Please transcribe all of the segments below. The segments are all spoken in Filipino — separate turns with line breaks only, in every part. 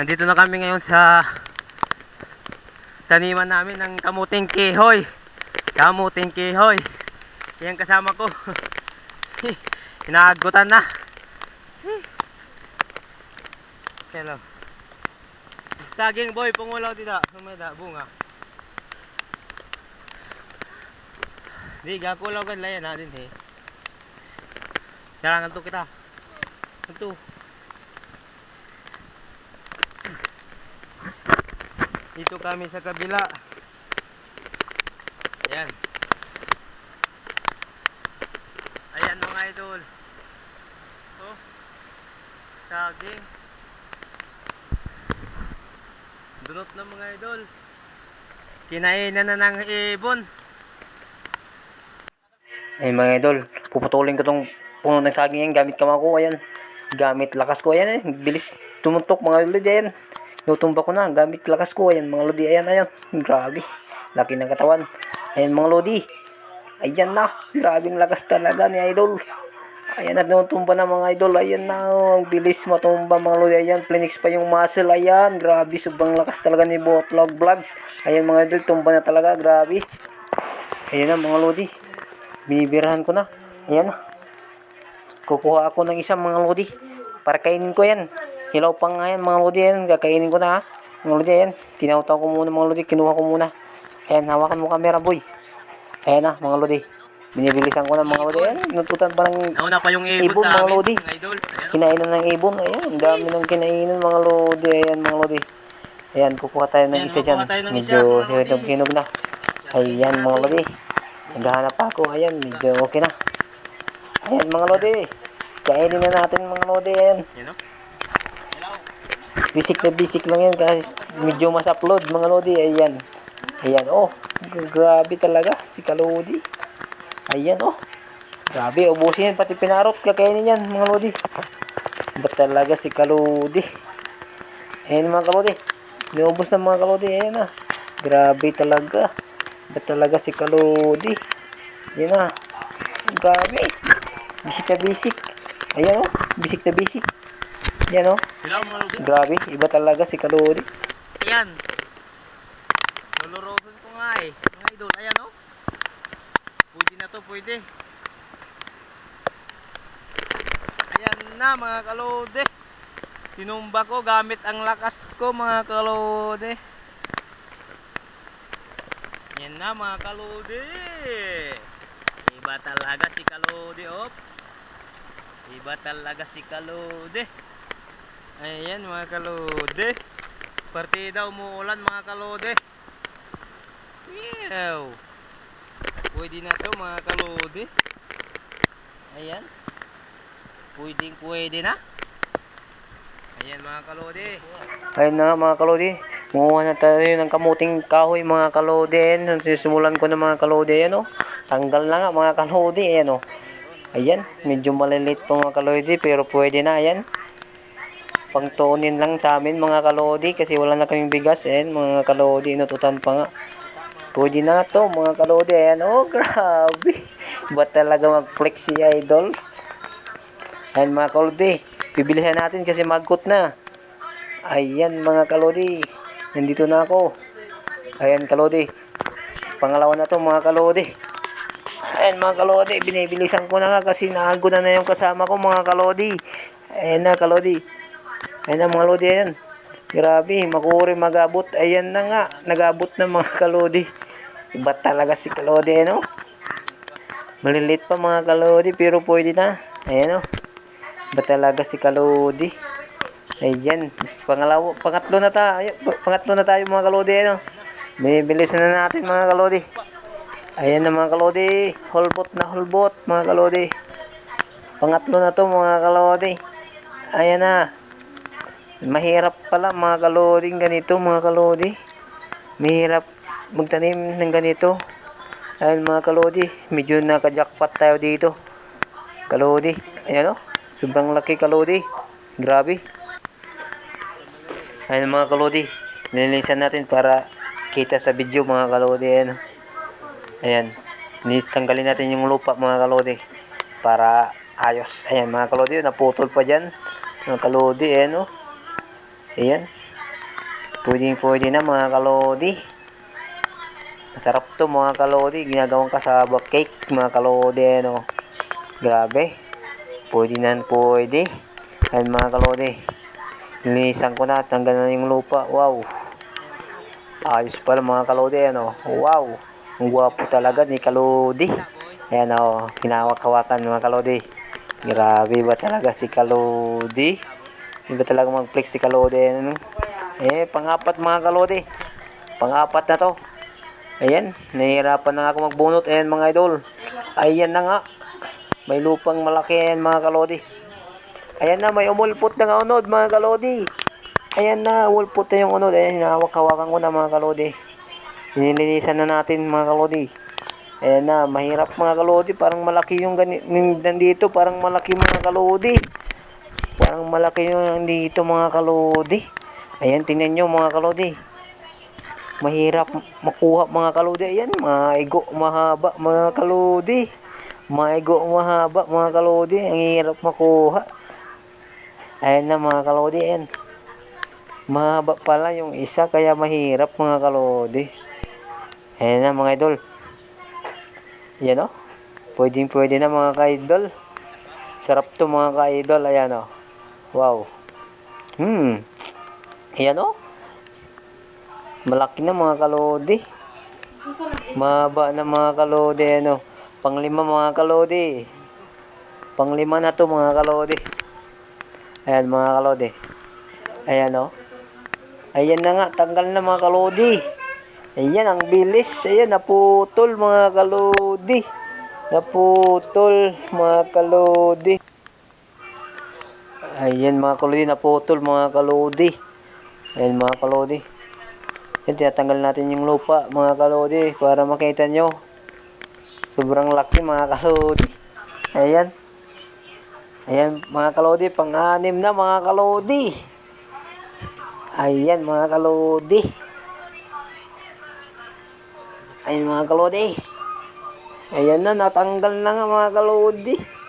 Nandito na kami ngayon sa taniman namin ng kamuting kihoy. Kamuting kihoy. Yan kasama ko. Inaagutan na. Hello. Saging boy, pungulaw dito. Sumeda, bunga. Di, gakulaw kan layan na din eh. Kailangan to kita. Ito. Dito kami sa kabila. Ayan. Ayan mga idol. Oh. Saging. Dunot na mga idol. Kinainan na ng ibon. Ay mga idol, puputulin ko tong puno ng saging yan gamit kamay ko. Ayan. Gamit lakas ko. Ayan eh. Bilis tumutok mga idol. Ayan. Nutumba ko na. Gamit lakas ko. Ayan mga lodi. Ayan, ayan. Grabe. Laki ng katawan. Ayan mga lodi. Ayan na. Grabing lakas talaga ni idol. Ayan na tumba na mga idol. Ayan na. oh. Ang bilis matumba mga lodi. Ayan. Plinix pa yung muscle. Ayan. Grabe. Sobrang lakas talaga ni Botlog Vlogs. Ayan mga idol. Tumba na talaga. Grabe. Ayan na mga lodi. Binibirahan ko na. Ayan na. Kukuha ako ng isang mga lodi. Para kainin ko yan. Hilaw pa nga yan mga lodi. Ayan. Kakainin ko na ha. Mga lodi. Ayan. Tinawtaw ko muna mga lodi. Kinuha ko muna. Ayan. Hawakan mo camera boy. Ayan na mga lodi. Binibilisan ko na mga lodi. Ayan. Nututan pa ng
Nauna pa yung ibon,
Ibon,
sa
mga lodi.
idol. Ayan.
kinainan ng ibon. Ayan. Ang dami ng kinainan mga lodi. Ayan mga lodi. Ayan. Kukuha tayo ng
Ayan,
isa dyan. Medyo hinog-hinog na. Ayan mga lodi. Naghahanap pa ako. Ayan. Medyo okay na. Ayan mga lodi. Kainin na natin mga lodi. Ayan.
Yan, oh.
Basic na basic lang yan kasi medyo mas upload mga lodi. Ayan. Ayan oh. Grabe talaga si Kalodi. Ayan oh. Grabe, ubusin yan. Pati pinarot. Kakainin yan mga lodi. Ba talaga si Kalodi. Ayan mga kalodi. Niubos na mga kalodi. Ayan na. Grabe talaga. Ba talaga si Kalodi. Ayan na. Grabe. Basic na basic. Ayan oh. Basic na basic. Oh.
Hilaw, mga lodi.
Grabe, iba talaga si Kalodi.
Ayan. Lulurosan ko nga eh. Mga idol, ayan oh. Pwede na to, pwede. Ayan na mga kalode. Sinumba ko gamit ang lakas ko mga kalode. Ayan na mga kalode. Iba talaga si kalode op. Iba talaga si kalode. Ayan mga kalode. Partida umuulan mga kalode. Wow. Pwede na to mga kalode. Ayan. Pwedeng pwede na. Ayan mga kalode.
Ayun na mga kalodi. Kumuha na tayo ng kamuting kahoy mga kalodi. Ayan, sisimulan ko na mga kalodi. Ayan o. Tanggal na nga mga kalodi. Ayan o. Ayan, medyo malilit pa mga kalodi pero pwede na. Ayan. Pangtunin lang sa amin mga kalodi kasi wala na kaming bigas. Ayan mga kalodi. Inututan pa nga. Pwede na to mga kalodi. Ayan o. grabe. Ba talaga mag-flex si idol? Ayan mga kalodi. Bibilihan natin kasi magot na. Ayan mga kalodi. Nandito na ako. Ayan kalodi. Pangalawa na to mga kalodi. Ayan mga kalodi. Binibilisan ko na nga kasi naago na na yung kasama ko mga kalodi. Ayan na kalodi. Ayan na mga kalodi. Ayan. Grabe. Makuri magabot. Ayan na nga. Nagabot na mga kalodi. Iba talaga si kalodi. Ayan o. Malilit pa mga kalodi pero pwede na. Ayan o. Ba talaga si Kalodi? Ayan. Pangalawa, pangatlo na tayo. Pangatlo na tayo mga kalodi. Ano? Bibilis na natin mga kalodi. Ayan na mga kalodi. Holbot na holbot mga kalodi. Pangatlo na to mga kalodi. Ayan na. Mahirap pala mga kalodi ganito mga kalodi. Mahirap magtanim ng ganito. Ayan mga kalodi. Medyo nakajackpot tayo dito. Kalodi. Ayan o. Sobrang laki kalodi. Grabe. Ayan mga kalodi. Nilinisan natin para kita sa video mga kalodi. Ayan. Ayan. Nis- Tanggalin natin yung lupa mga kalodi. Para ayos. Ayan mga kalodi. Naputol pa dyan. Mga kalodi. Ayan o. Ayan. Pwede pwede na mga kalodi. Masarap to mga kalodi. Ginagawang kasaba cake mga kalodi. Ano. Grabe. Pwede na pwede. Ayan mga kalodi. Linisan ko na. Tanggal na yung lupa. Wow. Ayos pala mga kalodi. Ano. Wow. Ang gwapo talaga ni kalodi. Ayan o. Hinawak-hawakan mga kalodi. Grabe ba talaga si kalodi? Iba talaga mag-flex si kalodi. Ano. Eh, pangapat mga kalodi. Pangapat na to. Ayan, nahihirapan na ako magbunot. Ayan mga idol. Ayan na nga. May lupang malaki ayan mga kalodi. Ayan na, may umulpot na nga unod mga kalodi. Ayan na, umulpot na yung unod. Ayan, hinahawak-hawakan ko na mga kalodi. Nilinisan na natin mga kalodi. Ayan na, mahirap mga kalodi. Parang malaki yung gani- yung nandito. Parang malaki mga kalodi. Malaki yung nandito mga kalodi. Ayan, tingnan nyo mga kalodi. Mahirap makuha mga kalodi. Ayan, maigo, mahaba mga kalodi. Maigo, mahaba mga kalodi. Ang hirap makuha. Ayan na mga kalodi. Ayan. Mahaba pala yung isa kaya mahirap mga kalodi. Ayan na mga idol. Ayan o. Pwedeng pwede na mga ka-idol. Sarap to mga ka-idol. Ayan o. Wow. Hmm. Ayan o. Malaki na mga kalodi. Mahaba na mga kalodi. Ano. Panglima mga kalodi. Panglima na to mga kalodi. Ayan mga kalodi. Ayan o. Ayan na nga. Tanggal na mga kalodi. Ayan ang bilis. Ayan naputol mga kalodi. Naputol mga kalodi. Ayan mga kalodi. Naputol mga kalodi. Ayan mga kalodi. Yan, tinatanggal natin yung lupa, mga kalodi, para makita nyo. Sobrang laki, mga kalodi. Ayan. Ayan, mga kalodi, pang-anim na, mga kalodi. Ayan, mga kalodi. Ayan, mga kalodi. Ayan na, natanggal na nga, mga kalodi.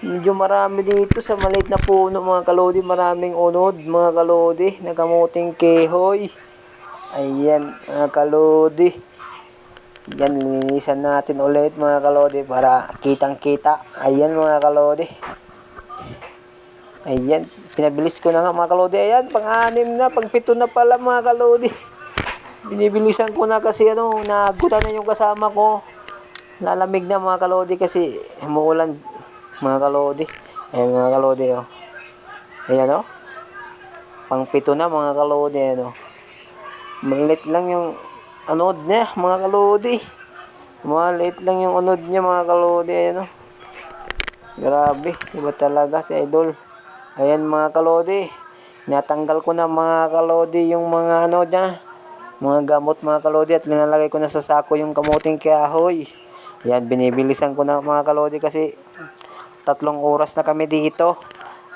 Medyo marami dito sa maliit na puno, mga kalodi. Maraming unod, mga kalodi. Nagamuting kehoy. Ayan, mga kalodi. Yan, linisan natin ulit mga kalodi para kitang kita. Ayan mga kalodi. Ayan, pinabilis ko na nga mga kalodi. Ayan, pang-anim na, pang-pito na pala mga kalodi. Binibilisan ko na kasi ano, nagutan na yung kasama ko. Lalamig na mga kalodi kasi umuulan mga kalodi. Ayan mga kalodi oh. Ayan oh. Pang-pito na mga kalodi ano. Maliit lang yung anod niya, mga kalodi. Maliit lang yung anod niya, mga kalodi. Ayan, oh. Grabe, iba talaga si Idol. Ayan, mga kalodi. Natanggal ko na, mga kalodi, yung mga ano niya. Mga gamot, mga kalodi. At linalagay ko na sa sako yung kamuting kahoy. Ayan, binibilisan ko na, mga kalodi, kasi tatlong oras na kami dito.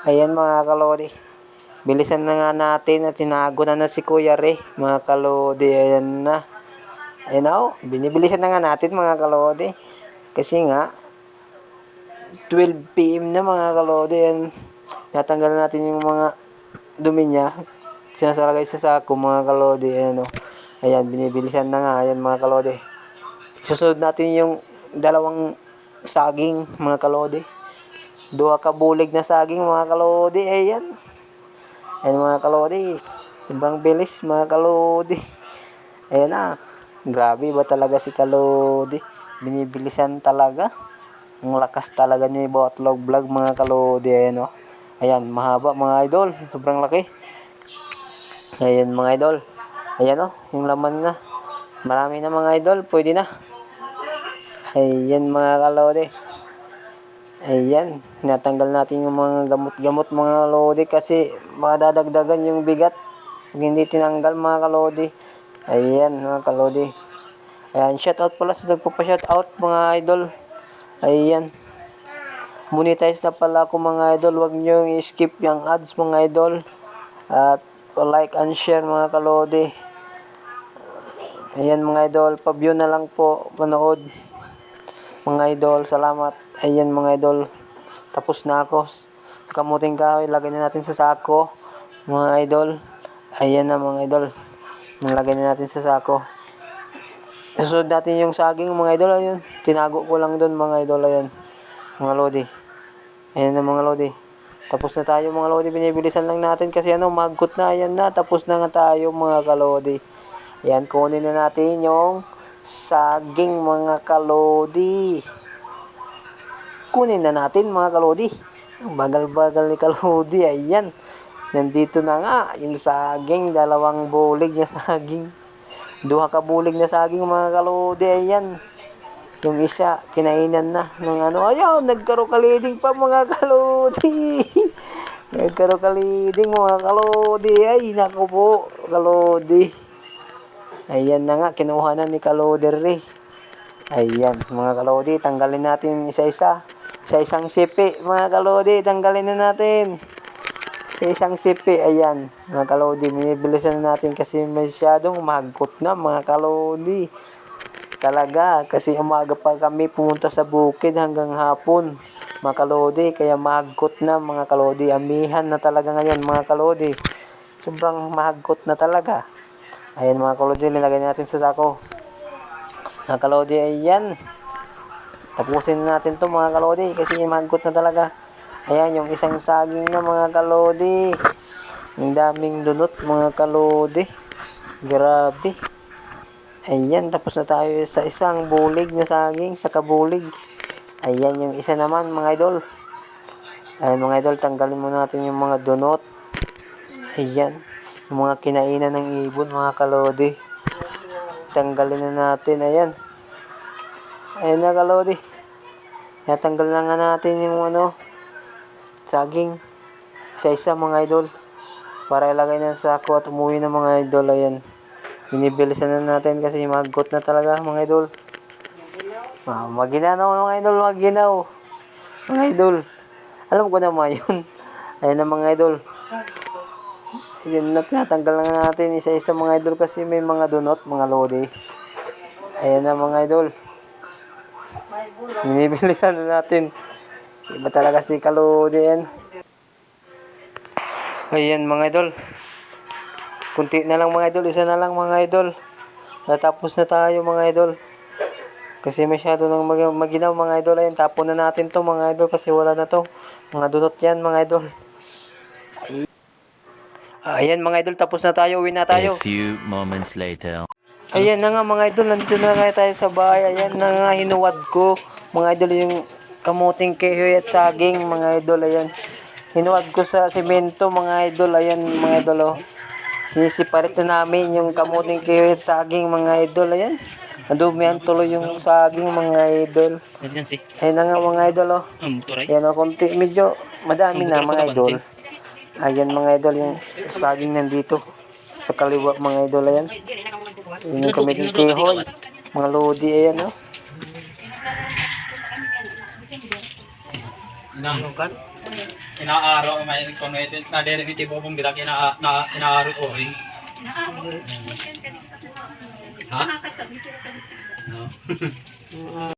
Ayan, mga kalodi. Bilisan na nga natin at tinago na na si Kuya Re, mga kalodi. Ayan na. Ayan na oh. Binibilisan na nga natin mga kalodi. Kasi nga, 12 p.m. na mga kalodi. Ayan. Natanggal na natin yung mga dumi niya. Sinasalagay sa sako mga kalodi. Ayan oh. Ayan, binibilisan na nga. Ayan mga kalodi. Susunod natin yung dalawang saging mga kalodi. Duha ka bulig na saging mga kalodi. Ayan. Ayan mga kalodi. Ibang bilis mga kalodi. Ayan na. Grabe ba talaga si kalodi. Binibilisan talaga. Ang lakas talaga ni Botlog Vlog mga kalodi. Ayan o. Ayan, mahaba mga idol. Sobrang laki. Ayan mga idol. Ayan o, yung laman na. Marami na mga idol. Pwede na. Ayan mga kalodi. Ayan, natanggal natin yung mga gamot-gamot mga kalodi kasi madadagdagan yung bigat. Pag hindi tinanggal mga kalodi. Ayan mga kalodi. Ayan, shout out pala sa nagpapa-shout out mga idol. Ayan. Monetize na pala ako mga idol. Huwag nyo i-skip yung ads mga idol. At like and share mga kalodi. Ayan mga idol, pa-view na lang po manood. Mga idol, salamat. Ayan mga idol, tapos na ako. Kamuting kahoy, lagay na natin sa sako. Mga idol, ayan na mga idol. Nalagay na natin sa sako. Susunod natin yung saging mga idol. Ayun. Tinago ko lang doon mga idol. Ayun. Mga lodi. Ayan na mga lodi. Tapos na tayo mga lodi. Binibilisan lang natin kasi ano, magkot na. Ayan na. Tapos na nga tayo mga kalodi. Ayan, kunin na natin yung saging mga kalodi. Kunin na natin mga kalodi. Ang bagal-bagal ni kalodi. Ayan. Nandito na nga yung saging. Dalawang bulig na saging. Duha ka bulig na saging mga kalodi. Ayan. Yung isa, kinainan na ng ano. Ayaw, nagkarokaliding pa mga kalodi. nagkarokaliding mga kalodi. Ay, naku po, kalodi. Ayan na nga, kinuha na ni Kaloder eh. Ayan, mga kalodi, tanggalin natin isa-isa. Sa isang sipi, mga kalodi, tanggalin na natin. Sa isang sipi, ayan, mga kalodi, binibilisan na natin kasi masyadong magkot na, mga kalodi. Talaga, kasi umaga pa kami pumunta sa bukid hanggang hapon, mga kalodi, kaya magkot na, mga kalodi. Amihan na talaga ngayon, mga kalodi. Sobrang magkot na talaga. Ayan mga kalodi, nilagay natin sa sako. Mga kalodi, ayan. Tapusin na natin to mga kalodi kasi magkot na talaga. Ayan, yung isang saging na mga kalodi. Yung daming lunot mga kalodi. Grabe. Ayan, tapos na tayo sa isang bulig na saging, sa kabulig. Ayan, yung isa naman mga idol. Ayan mga idol, tanggalin muna natin yung mga dunot. Ayan. Yung mga kinainan ng ibon, mga kalodi. Tanggalin na natin. Ayan. Ayan na kalodi. Ayan, tanggal na nga natin yung ano, saging. Isa-isa mga idol. Para ilagay na sa sako at umuwi na mga idol. Ayan. Binibilisan na natin kasi maggot na talaga mga idol. Ah, maginaw mga idol, maginaw. Mga idol. Alam ko naman yun. Ayan na mga idol. Tinatanggal na natin isa-isa mga idol kasi may mga dunot, mga lodi. Ayan na mga idol. Binibilisan na natin. Iba talaga si kalodi yan. Ayan mga idol. Kunti na lang mga idol, isa na lang mga idol. Natapos na tayo mga idol. Kasi masyado nang mag maginaw mga idol. Ayun, tapon na natin to mga idol kasi wala na to. Mga dunot yan mga idol. Ayan mga idol, tapos na tayo, uwi na tayo.
A few moments later.
Ayan na nga mga idol, nandito na nga tayo sa bahay. Ayan na nga, hinuwad ko. Mga idol, yung kamuting kehoy at saging, mga idol, ayan. Hinuwad ko sa simento, mga idol, ayan, mga idol, oh. Sinisiparit na namin yung kamuting kehoy at saging, mga idol, ayan. Nadumihan tuloy yung saging, mga idol. Ayan na nga, mga idol, oh.
Turay.
Ayan, oh, konti, medyo madami na, mga idol. Ayan, mga idol, yung saging nandito. Sa kaliwa, mga idol, ayan. Yung kami ng kehoy. Mga lodi, ayan, oh.
Inanukan? Inaaraw may kono ito na derivative mo kung bilang ina na inaaraw ko rin. Ha? No.